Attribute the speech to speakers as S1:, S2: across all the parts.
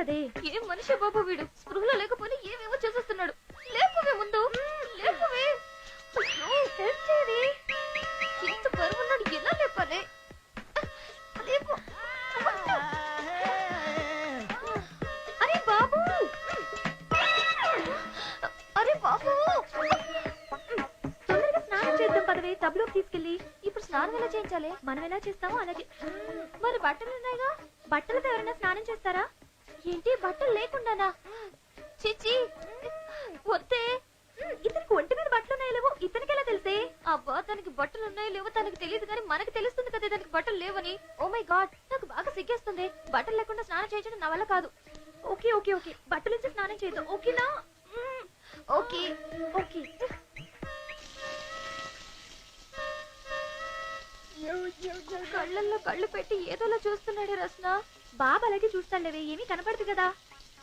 S1: కదే.
S2: ఏం మనిషి బాబు వీడు? స్పృహలో లేకపోతే ఏమేమో చేసేస్తున్నాడు. లేపవే ముందు. లేపవే. అయ్యో, హెల్ప్ చేయవే ఇంత బరువున్నాడు ఎలా లేపాలి? లేపు. అరే బాబు. అరే బాబు.
S1: తొందరగా స్నానం చేద్దాం పదవే టబ్లోకి తీసుకెళ్ళి.
S2: ఇప్పుడు స్నానం ఎలా చేయించాలి?
S1: మనం ఎలా చేస్తామో అలాగే.
S2: మరి బట్టలు ఉన్నాయిగా?
S1: బట్టలతో ఎవరైనా స్నానం చేస్తారా?
S2: ఏంటి బట్టలు లేకుండానా? చిచి వద్దే.
S1: ఇతనికి ఒంటి మీద బట్టలు ఉన్నాయో లేవో ఇతనికి ఎలా తెలిసే?
S2: అబ్బా తనకి బట్టలు ఉన్నాయో లేవో తనకి తెలియదు కానీ మనకి తెలుస్తుంది కదా తనకి బట్టలు లేవని. ఓ మై గాడ్ నాకు బాగా సిగ్గేస్తుంది. బట్టలు లేకుండా స్నానం చేయించడం నా వల్ల కాదు.
S1: Okay okay okay. బట్టలు నుంచి స్నానం చేద్దాం. ఓకేనా?
S2: Okay
S1: okay.
S2: కళ్ళల్లో కళ్ళు పెట్టి ఏదోలా చూస్తున్నాడే రస్న.
S1: బాబు అలాగే చూస్తాండవే ఏమీ కనపడదు కదా.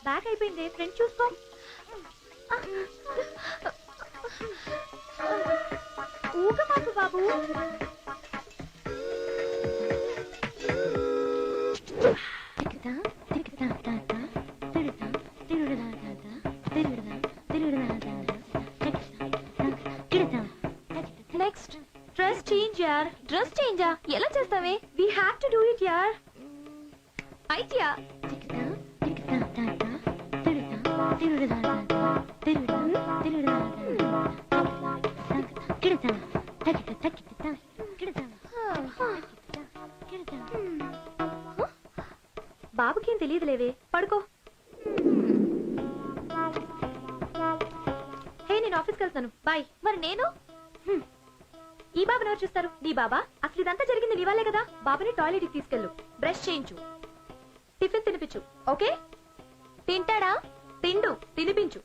S1: బ్యాక్ అయిపోయింది ఫ్రెండ్ చూసుకో. ఊగ మాకు బాబు.
S2: నెక్స్ట్
S1: డ్రెస్ చేంజ్ యార్
S2: డ్రెస్ చేంజా ఎలా చేస్తావే
S1: we have to do it యార్
S2: ఐడియా
S1: బాబుకేం తెలియదులేవే పడుకో హే నేను ఆఫీస్కి వెళ్తాను బాయ్
S2: మరి నేను?
S1: ఈ బాబుని ఎవరు చూస్తారు? నీ బాబా? అసలు ఇదంతా జరిగింది నీవాలే కదా? బాబుని టాయిలెట్కి తీసుకెళ్ళు. బ్రష్ చేయించు. టిఫిన్ తినిపించు. ఓకే?
S2: తింటాడా?
S1: తిండు. తినిపించు.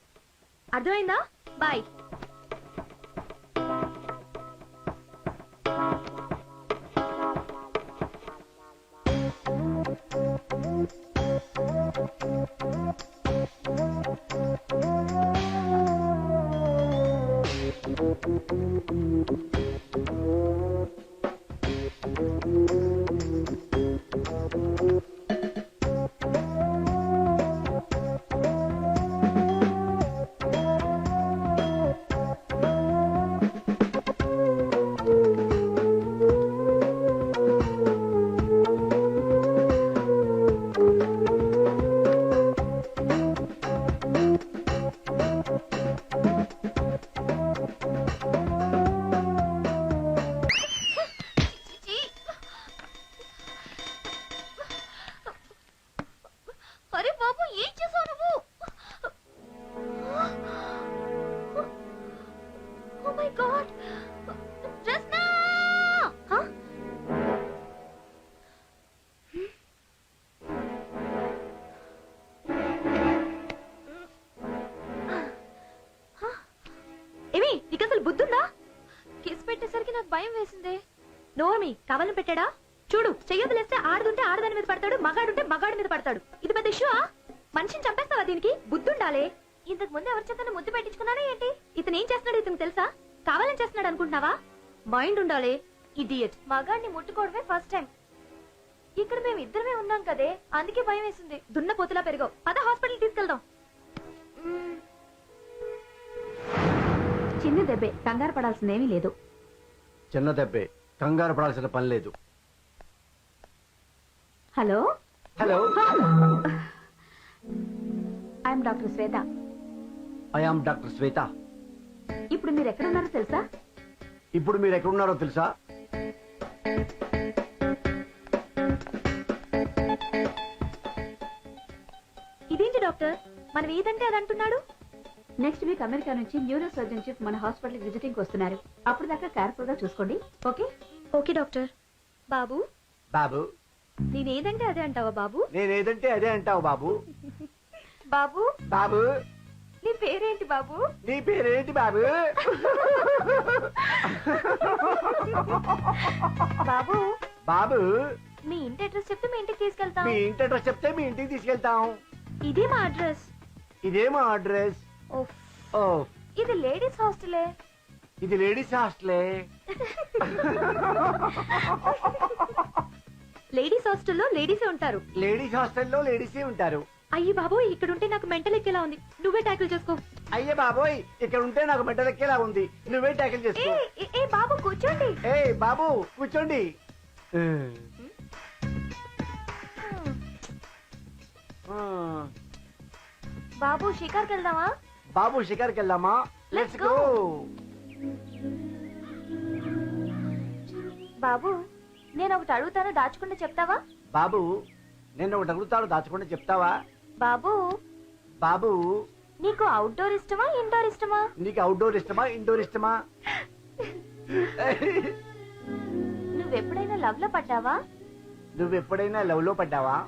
S1: అర్థమైందా? బాయ్.
S2: గాడ్ రస్నా
S1: ఏమి నీకు అసలు బుద్ధుందా?
S2: కిస్ పెట్టేసరికి నాకు భయం వేసిందే.
S1: నోమి కవలం పెట్టాడా? చూడు చెయ్యదులేస్తే ఆడదుంటే ఆడదాని మీద పడతాడు మగాడుంటే మగాడి మీద పడతాడు. ఇది పెద్ద ఇష్యూ మనిషిని చంపేస్తావా దీనికి? బుద్ధుండాలే.
S2: ఇంతకు ముందు ఎవరి చేత ముద్దు పెట్టించుకున్నాడా ఏంటి?
S1: ఇతను ఏం చేస్తున్నాడు ఇతను తెలుసా? కావాలని చేస్తున్నాడు అనుకుంటున్నావా? మైండ్ ఉండాలి. ఇడియట్
S2: మగాడిని ముట్టుకోవడమే ఫస్ట్ టైం ఇక్కడ మేము ఇద్దరమే ఉన్నాం కదే అందుకే భయం వేసింది.
S1: దున్న పోతులా పెరిగావు. పద హాస్పిటల్ తీసుకెళ్దాం. చిన్న దెబ్బే కంగారు పడాల్సిందేమీ లేదు.
S3: చిన్న దెబ్బే కంగారు పడాల్సిన పని లేదు.
S1: Hello?
S3: Hello.
S1: I'm doctor Shweta.
S3: I am doctor Shweta.
S1: ఇప్పుడు మీరు ఎక్కడ ఉన్నారో తెలుసా?
S3: ఇప్పుడు మీరు ఎక్కడున్నారో తెలుసా?
S1: ఇదేంటి డాక్టర్? మనం ఏదంటే అది అంటున్నాడు? నెక్స్ట్ వీక్ అమెరికా నుంచి న్యూరో సర్జన్ చీఫ్ మన హాస్పిటల్ విజిటింగ్ వస్తున్నారు. అప్పుడు దాకా కేర్ఫుల్గా చూసుకోండి. ఓకే?
S2: Okay doctor. బాబు?
S3: బాబు?
S2: నేనేదంటే అదే అంటావా బాబు?
S3: నేనేదంటే అదే అంటావు బాబు?
S2: బాబు?
S3: బాబు?
S2: నీ పేరేంటి బాబు?
S3: నీ పేరేంటి బాబు?
S2: బాబు.
S3: బాబు.
S2: మీ ఇంటి అడ్రస్ చెప్తే మీ ఇంటికి తీసుకెళ్తాం.
S3: మీ ఇంటి అడ్రస్ చెప్తే మీ ఇంటికి తీసుకెళ్తాం.
S2: ఇదే మా అడ్రస్.
S3: ఇదే మా అడ్రస్. ఓ.
S2: ఇది లేడీస్ హాస్టలే.
S3: ఇది లేడీస్ హాస్టలే.
S1: లేడీస్ హాస్టల్లో లేడీసే ఉంటారు.
S3: లేడీస్ హాస్టల్లో లేడీసే ఉంటారు.
S1: అయ్యి బాబు ఇక్కడ ఉంటే నాకు మెంటల్ ఎక్కేలా ఉంది. నువ్వే ట్యాకిల్ చేసుకో.
S3: అయ్యే బాబోయ్ ఇక్కడ ఉంటే నాకు మెట్ట దక్కేలా ఉంది. నువ్వే ట్యాకిల్
S1: ఏ
S3: చేసుకో.
S1: ఏ, ఏ బాబు కూర్చోండి.
S3: ఏ బాబు కూర్చోండి. ఆ,
S2: బాబు షికార్కి వెళ్దామా
S3: బాబు షికార్కి వెళ్దామా లెట్స్ గో
S2: బాబు నేను ఒకటి అడుగుతాను దాచుకుంటే చెప్తావా?
S3: బాబు నేను ఒకటి అడుగుతాడు దాచకుండా చెప్తావా?
S2: బాబు.
S3: బాబు.
S2: నీకు అవుట్డోర్ ఇష్టమా ఇండోర్ ఇష్టమా?
S3: నీకు అవుట్డోర్ ఇష్టమా ఇండోర్ ఇష్టమా?
S2: నువ్వెప్పుడైనా లవ్లో పడ్డావా?
S3: నువ్వు ఎప్పుడైనా లవ్లో పడ్డావా?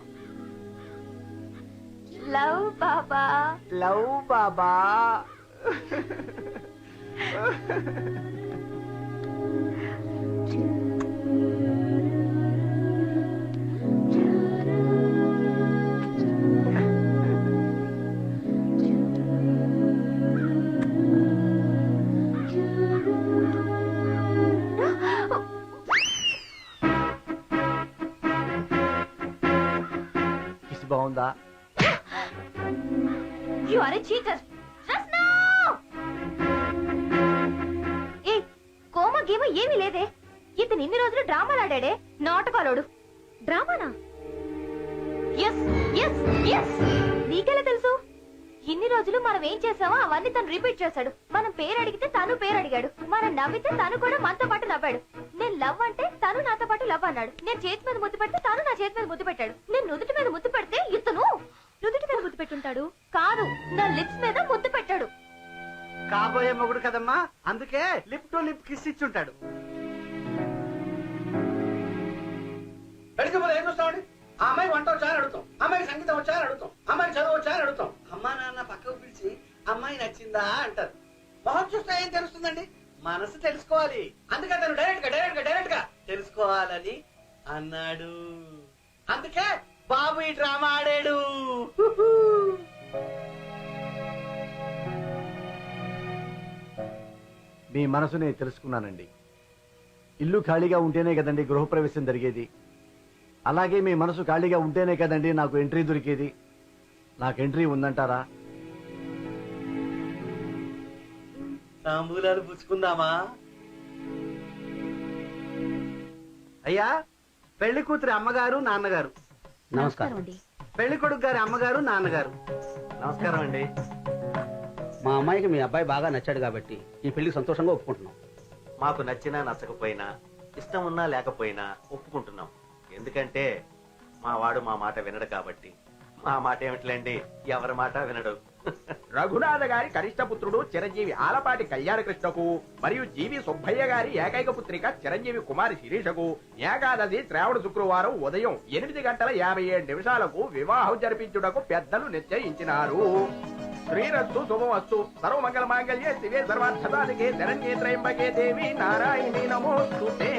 S2: లవ్ బాబా.
S3: లవ్ బాబా. కిస్ బాగుందా?
S2: యు ఆర్ ఏ చీటర్ ఏ కోమ గేమ ఏమీ లేదే. ఇతను ఇన్ని రోజులు డ్రామాలు ఆడాడే. నాటకాలోడు.
S1: డ్రామానా?
S2: ఎస్ ఎస్ ఎస్ నీకెలా తెలుసు? ఇన్ని రోజులు మనం ఏం చేసామో అవన్నీ తను రిపీట్ చేశాడు. మనం పేరు అడిగితే తను పేరు అడిగాడు. మనం నవ్వితే తను కూడా మనతో పాటు నవ్వాడు. నేను లవ్ అంటే తను నాతో పాటు లవ్ అన్నాడు. నేను చేతి మీద ముద్దు పెడితే తను నా చేతి మీద ముద్దు పెట్టాడు. నేను నుదుటి మీద ముద్దు పెడితే ఇతను
S1: నుదుటి మీద ముద్దు పెట్టుంటాడు?
S2: కాదు నా లిప్స్ మీద ముద్దు పెట్టాడు.
S3: కాబోయే మొగుడు కదమ్మా. అందుకే లిప్ టు లిప్ కిస్ ఇచ్చుంటాడు.
S4: పెళ్ళికి పోతే ఏం చూస్తామండి? ఆ అమ్మాయి వంట వచ్చా అని అడుగుతాం. అమ్మాయికి సంగీతం వచ్చా అని అడుగుతాం. అమ్మాయికి చదువు వచ్చా అని అడుగుతాం. అమ్మా నాన్న పక్కకు పిలిచి అమ్మాయి నచ్చిందా అంటారు. మొహం చూస్తే ఏం తెలుస్తుందండి? మనసు తెలుసుకోవాలి. అందుకే తను డైరెక్ట్గా డైరెక్ట్గా డైరెక్ట్గా తెలుసుకోవాలని అన్నాడు. అందుకే బాబు ఈ డ్రామా ఆడాడు.
S3: మీ మనసుని తెలుసుకున్నానండి. ఇల్లు ఖాళీగా ఉంటేనే కదండి గృహప్రవేశం జరిగేది. అలాగే మీ మనసు ఖాళీగా ఉంటేనే కదండి నాకు ఎంట్రీ దొరికేది. నాకు ఎంట్రీ ఉందంటారా?
S4: తాంబూలాలు పుచ్చుకుందామా? అయ్యా పెళ్ళి కూతురి అమ్మగారు నాన్నగారు.
S1: నమస్కారం అండి.
S4: పెళ్ళి కొడుకు గారి అమ్మగారు నాన్నగారు. నమస్కారం అండి.
S5: మా అమ్మాయికి మీ అబ్బాయి బాగా నచ్చాడు కాబట్టి ఈ పెళ్ళికి సంతోషంగా ఒప్పుకుంటున్నాం.
S6: మాకు నచ్చినా నచ్చకపోయినా ఇష్టం ఉన్నా లేకపోయినా ఒప్పుకుంటున్నాం. ఎందుకంటే మా వాడు మా మాట వినడు కాబట్టి. మా మాట ఏమిటిలేండి? ఎవరి మాట వినడు?
S7: రఘునాథ గారి కనిష్ట పుత్రుడు చిరంజీవి ఆలపాటి కళ్యాణకృష్ణకు మరియు జీవి సుబ్బయ్య గారి ఏకైక పుత్రిక చిరంజీవి కుమారి శిరీషకు ఏకాదశి శ్రావణ శుక్రవారం ఉదయం ఎనిమిది గంటల యాభై ఏడు నిమిషాలకు వివాహం జరిపించుటకు పెద్దలు నిశ్చయించినారు. శ్రీరస్తు శుభమస్తు. సర్వమంగళ మాంగళ్యే శివే సర్వార్థదాదికే శరణ్యే త్రయంబకే దేవి నారాయణి నమోస్తుతే.